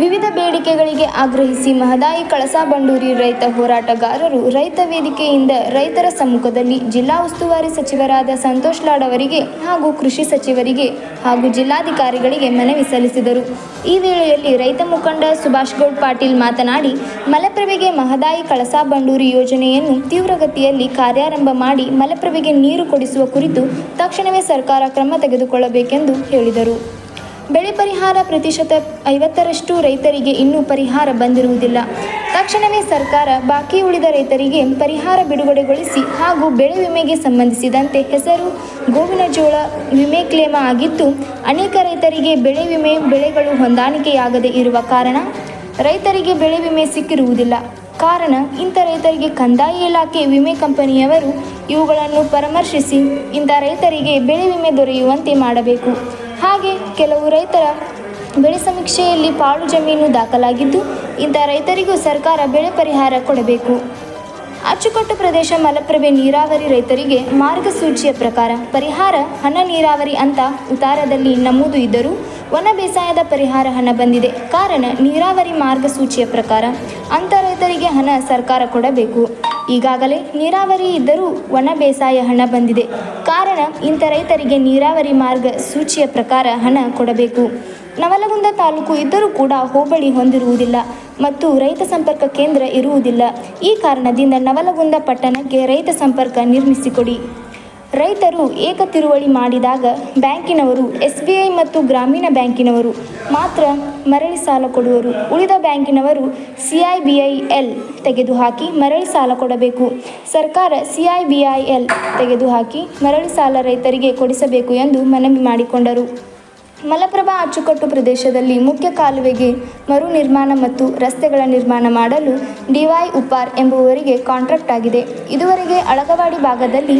ವಿವಿಧ ಬೇಡಿಕೆಗಳಿಗೆ ಆಗ್ರಹಿಸಿ ಮಹದಾಯಿ ಕಳಸಾ ಬಂಡೂರಿ ರೈತ ಹೋರಾಟಗಾರರು ರೈತ ವೇದಿಕೆಯಿಂದ ರೈತರ ಸಮ್ಮುಖದಲ್ಲಿ ಜಿಲ್ಲಾ ಉಸ್ತುವಾರಿ ಸಚಿವರಾದ ಸಂತೋಷ್ ಲಾಡ್ ಅವರಿಗೆ ಹಾಗೂ ಕೃಷಿ ಸಚಿವರಿಗೆ ಹಾಗೂ ಜಿಲ್ಲಾಧಿಕಾರಿಗಳಿಗೆ ಮನವಿ ಸಲ್ಲಿಸಿದರು. ಈ ವೇಳೆಯಲ್ಲಿ ರೈತ ಮುಖಂಡ ಸುಭಾಷ್ ಗೌಡ್ ಪಾಟೀಲ್ ಮಾತನಾಡಿ, ಮಲಪ್ರಭೆಗೆ ಮಹದಾಯಿ ಕಳಸಾ ಬಂಡೂರಿ ಯೋಜನೆಯನ್ನು ತೀವ್ರಗತಿಯಲ್ಲಿ ಕಾರ್ಯಾರಂಭ ಮಾಡಿ ಮಲಪ್ರಭೆಗೆ ನೀರು ಕೊಡಿಸುವ ಕುರಿತು ತಕ್ಷಣವೇ ಸರ್ಕಾರ ಕ್ರಮ ತೆಗೆದುಕೊಳ್ಳಬೇಕೆಂದು ಹೇಳಿದರು. ಬೆಳೆ ಪರಿಹಾರ ಪ್ರತಿಶತ ಐವತ್ತರಷ್ಟು ರೈತರಿಗೆ ಇನ್ನೂ ಪರಿಹಾರ ಬಂದಿರುವುದಿಲ್ಲ. ತಕ್ಷಣವೇ ಸರ್ಕಾರ ಬಾಕಿ ಉಳಿದ ರೈತರಿಗೆ ಪರಿಹಾರ ಬಿಡುಗಡೆಗೊಳಿಸಿ ಹಾಗೂ ಬೆಳೆ ವಿಮೆಗೆ ಸಂಬಂಧಿಸಿದಂತೆ ಹೆಸರು, ಗೋವಿನ ಜೋಳ ವಿಮೆ ಕ್ಲೇಮ ಆಗಿದ್ದು, ಅನೇಕ ರೈತರಿಗೆ ಬೆಳೆ ವಿಮೆ ಬೆಳೆಗಳು ಹೊಂದಾಣಿಕೆಯಾಗದೇ ಇರುವ ಕಾರಣ ರೈತರಿಗೆ ಬೆಳೆ ವಿಮೆ ಸಿಕ್ಕಿರುವುದಿಲ್ಲ. ಕಾರಣ, ಇಂಥ ರೈತರಿಗೆ ಕಂದಾಯ ಇಲಾಖೆ ವಿಮೆ ಕಂಪನಿಯವರು ಇವುಗಳನ್ನು ಪರಾಮರ್ಶಿಸಿ ಇಂಥ ರೈತರಿಗೆ ಬೆಳೆ ವಿಮೆ ದೊರೆಯುವಂತೆ ಮಾಡಬೇಕು. ಹಾಗೆ ಕೆಲವು ರೈತರ ಬೆಳೆ ಸಮೀಕ್ಷೆಯಲ್ಲಿ ಪಾಳು ಜಮೀನು ದಾಖಲಾಗಿದ್ದು, ಇಂಥ ರೈತರಿಗೂ ಸರ್ಕಾರ ಬೆಳೆ ಪರಿಹಾರ ಕೊಡಬೇಕು. ಅಚ್ಚುಕಟ್ಟು ಪ್ರದೇಶ ಮಲಪ್ರಭೆ ನೀರಾವರಿ ರೈತರಿಗೆ ಮಾರ್ಗಸೂಚಿಯ ಪ್ರಕಾರ ಪರಿಹಾರ ಹಣ ನೀರಾವರಿ ಅಂತ ಉತ್ತಾರದಲ್ಲಿ ನಮೂದು ಇದ್ದರೂ ವನ ಬೇಸಾಯದ ಪರಿಹಾರ ಹಣ ಬಂದಿದೆ. ಕಾರಣ ನೀರಾವರಿ ಮಾರ್ಗಸೂಚಿಯ ಪ್ರಕಾರ ಅಂಥ ರೈತರಿಗೆ ಹಣ ಸರ್ಕಾರ ಕೊಡಬೇಕು. ಈಗಾಗಲೇ ನೀರಾವರಿ ಇದ್ದರೂ ಒಣ ಬೇಸಾಯ ಹಣ ಬಂದಿದೆ. ಕಾರಣ ಇಂಥ ರೈತರಿಗೆ ನೀರಾವರಿ ಮಾರ್ಗ ಸೂಚಿಯ ಪ್ರಕಾರ ಹಣ ಕೊಡಬೇಕು. ನವಲಗುಂದ ತಾಲೂಕು ಇದ್ದರೂ ಕೂಡ ಹೋಬಳಿ ಹೊಂದಿರುವುದಿಲ್ಲ ಮತ್ತು ರೈತ ಸಂಪರ್ಕ ಕೇಂದ್ರ ಇರುವುದಿಲ್ಲ. ಈ ಕಾರಣದಿಂದ ನವಲಗುಂದ ಪಟ್ಟಣಕ್ಕೆ ರೈತ ಸಂಪರ್ಕ ನಿರ್ಮಿಸಿಕೊಡಿ. ರೈತರು ಏಕ ತಿರುವಳಿ ಮಾಡಿದಾಗ ಬ್ಯಾಂಕಿನವರು, ಎಸ್ ಬಿ ಐ ಮತ್ತು ಗ್ರಾಮೀಣ ಬ್ಯಾಂಕಿನವರು ಮಾತ್ರ ಮರಳಿ ಸಾಲ ಕೊಡುವರು. ಉಳಿದ ಬ್ಯಾಂಕಿನವರು C I B I L ತೆಗೆದುಹಾಕಿ ಮರಳಿ ಸಾಲ ಕೊಡಬೇಕು. ಸರ್ಕಾರ C I B I L ತೆಗೆದುಹಾಕಿ ಮರಳಿ ಸಾಲ ರೈತರಿಗೆ ಕೊಡಿಸಬೇಕು ಎಂದು ಮನವಿ ಮಾಡಿಕೊಂಡರು. ಮಲಪ್ರಭಾ ಅಚ್ಚುಕಟ್ಟು ಪ್ರದೇಶದಲ್ಲಿ ಮುಖ್ಯ ಕಾಲುವೆಗೆ ಮರು ನಿರ್ಮಾಣ ಮತ್ತು ರಸ್ತೆಗಳ ನಿರ್ಮಾಣ ಮಾಡಲು ಡಿವೈ ಉಪಾರ್ ಎಂಬುವರಿಗೆ ಕಾಂಟ್ರಾಕ್ಟ್ ಆಗಿದೆ. ಇದುವರೆಗೆ ಅಳಗವಾಡಿ ಭಾಗದಲ್ಲಿ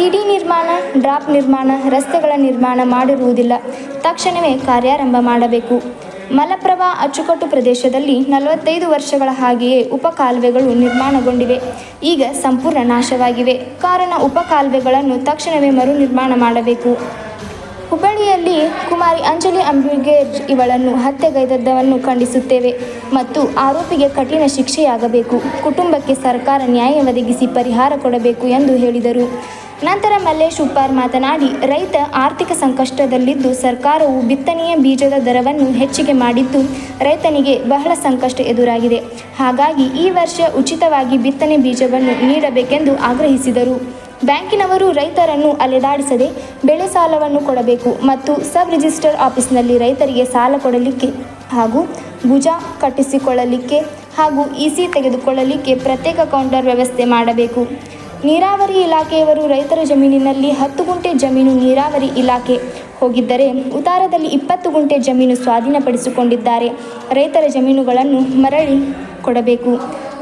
ಸಿಡಿ ನಿರ್ಮಾಣ, ಡ್ರಾಪ್ ನಿರ್ಮಾಣ, ರಸ್ತೆಗಳ ನಿರ್ಮಾಣ ಮಾಡಿರುವುದಿಲ್ಲ. ತಕ್ಷಣವೇ ಕಾರ್ಯಾರಂಭ ಮಾಡಬೇಕು. ಮಲಪ್ರಭಾ ಅಚ್ಚುಕಟ್ಟು ಪ್ರದೇಶದಲ್ಲಿ ನಲವತ್ತೈದು ವರ್ಷಗಳ ಹಾಗೆಯೇ ಉಪಕಾಲುವೆಗಳು ನಿರ್ಮಾಣಗೊಂಡಿವೆ. ಈಗ ಸಂಪೂರ್ಣ ನಾಶವಾಗಿವೆ. ಕಾರಣ ಉಪಕಾಲುವೆಗಳನ್ನು ತಕ್ಷಣವೇ ಮರು ನಿರ್ಮಾಣ ಮಾಡಬೇಕು. ಹುಬ್ಬಳ್ಳಿಯಲ್ಲಿ ಕುಮಾರಿ ಅಂಜಲಿ ಅಂಬಿಗೇರ್ ಇವಳನ್ನು ಹತ್ಯೆಗೈದದ್ದವನ್ನು ಖಂಡಿಸುತ್ತೇವೆ ಮತ್ತು ಆರೋಪಿಗೆ ಕಠಿಣ ಶಿಕ್ಷೆಯಾಗಬೇಕು. ಕುಟುಂಬಕ್ಕೆ ಸರ್ಕಾರ ನ್ಯಾಯ ಒದಗಿಸಿ ಪರಿಹಾರ ಕೊಡಬೇಕು ಎಂದು ಹೇಳಿದರು. ನಂತರ ಮಲ್ಲೇಶ್ ಉಪ್ಪಾರ್ ಮಾತನಾಡಿ, ರೈತ ಆರ್ಥಿಕ ಸಂಕಷ್ಟದಲ್ಲಿದ್ದು ಸರ್ಕಾರವು ಬಿತ್ತನೆಯ ಬೀಜದ ದರವನ್ನು ಹೆಚ್ಚಿಗೆ ಮಾಡಿದ್ದು ರೈತನಿಗೆ ಬಹಳ ಸಂಕಷ್ಟ ಎದುರಾಗಿದೆ. ಹಾಗಾಗಿ ಈ ವರ್ಷ ಉಚಿತವಾಗಿ ಬಿತ್ತನೆ ಬೀಜವನ್ನು ನೀಡಬೇಕೆಂದು ಆಗ್ರಹಿಸಿದರು. ಬ್ಯಾಂಕಿನವರು ರೈತರನ್ನು ಅಲೆದಾಡಿಸದೆ ಬೆಳೆ ಸಾಲವನ್ನು ಕೊಡಬೇಕು ಮತ್ತು ಸಬ್ ರಿಜಿಸ್ಟರ್ ಆಫೀಸ್ನಲ್ಲಿ ರೈತರಿಗೆ ಸಾಲ ಕೊಡಲಿಕ್ಕೆ ಹಾಗೂ ಭುಜ ಕಟ್ಟಿಸಿಕೊಳ್ಳಲಿಕ್ಕೆ ಹಾಗೂ ಇಸಿ ತೆಗೆದುಕೊಳ್ಳಲಿಕ್ಕೆ ಪ್ರತ್ಯೇಕ ಕೌಂಟರ್ ವ್ಯವಸ್ಥೆ ಮಾಡಬೇಕು. ನೀರಾವರಿ ಇಲಾಖೆಯವರು ರೈತರ ಜಮೀನಿನಲ್ಲಿ ಹತ್ತು ಗುಂಟೆ ಜಮೀನು ನೀರಾವರಿ ಇಲಾಖೆ ಹೋಗಿದ್ದರೆ ಉತ್ತಾರದಲ್ಲಿ ಇಪ್ಪತ್ತು ಗುಂಟೆ ಜಮೀನು ಸ್ವಾಧೀನಪಡಿಸಿಕೊಂಡಿದ್ದಾರೆ. ರೈತರ ಜಮೀನುಗಳನ್ನು ಮರಳಿ ಕೊಡಬೇಕು.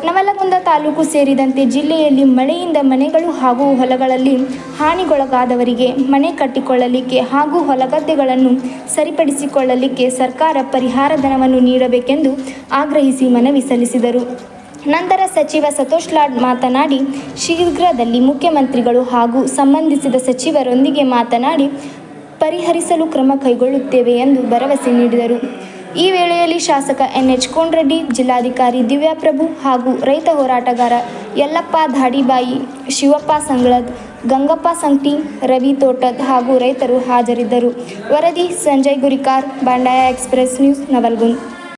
ನವಲಗುಂದ ತಾಲೂಕು ಸೇರಿದಂತೆ ಜಿಲ್ಲೆಯಲ್ಲಿ ಮಳೆಯಿಂದ ಮನೆಗಳು ಹಾಗೂ ಹೊಲಗಳಲ್ಲಿ ಹಾನಿಗೊಳಗಾದವರಿಗೆ ಮನೆ ಕಟ್ಟಿಕೊಳ್ಳಲಿಕ್ಕೆ ಹಾಗೂ ಹೊಲಗದ್ದೆಗಳನ್ನು ಸರಿಪಡಿಸಿಕೊಳ್ಳಲಿಕ್ಕೆ ಸರ್ಕಾರ ಪರಿಹಾರ ಧನವನ್ನು ನೀಡಬೇಕೆಂದು ಆಗ್ರಹಿಸಿ ಮನವಿ ಸಲ್ಲಿಸಿದರು. ನಂತರ ಸಚಿವ ಸತೋಷ್ ಲಾಡ್ ಮಾತನಾಡಿ, ಶೀಘ್ರದಲ್ಲಿ ಮುಖ್ಯಮಂತ್ರಿಗಳು ಹಾಗೂ ಸಂಬಂಧಿಸಿದ ಸಚಿವರೊಂದಿಗೆ ಮಾತನಾಡಿ ಪರಿಹರಿಸಲು ಕ್ರಮ ಕೈಗೊಳ್ಳುತ್ತೇವೆ ಎಂದು ಭರವಸೆ ನೀಡಿದರು. ಈ ವೇಳೆಯಲ್ಲಿ ಶಾಸಕ ಎನ್ ಎಚ್ ಜಿಲ್ಲಾಧಿಕಾರಿ ದಿವ್ಯಾಪ್ರಭು ಹಾಗೂ ರೈತ ಹೋರಾಟಗಾರ ಯಲ್ಲಪ್ಪ ಧಾಡಿಬಾಯಿ, ಶಿವಪ್ಪ ಸಂಗಳದ್, ಗಂಗಪ್ಪ ಸಂಕ್ಟಿ ರವಿ ತೋಟದ್ ಹಾಗೂ ರೈತರು ಹಾಜರಿದ್ದರು. ವರದಿ ಸಂಜಯ್ ಗುರಿಕಾರ್, ಬಂಡಾಯ ಎಕ್ಸ್ಪ್ರೆಸ್ ನ್ಯೂಸ್, ನವಲ್ಗುಂದ್.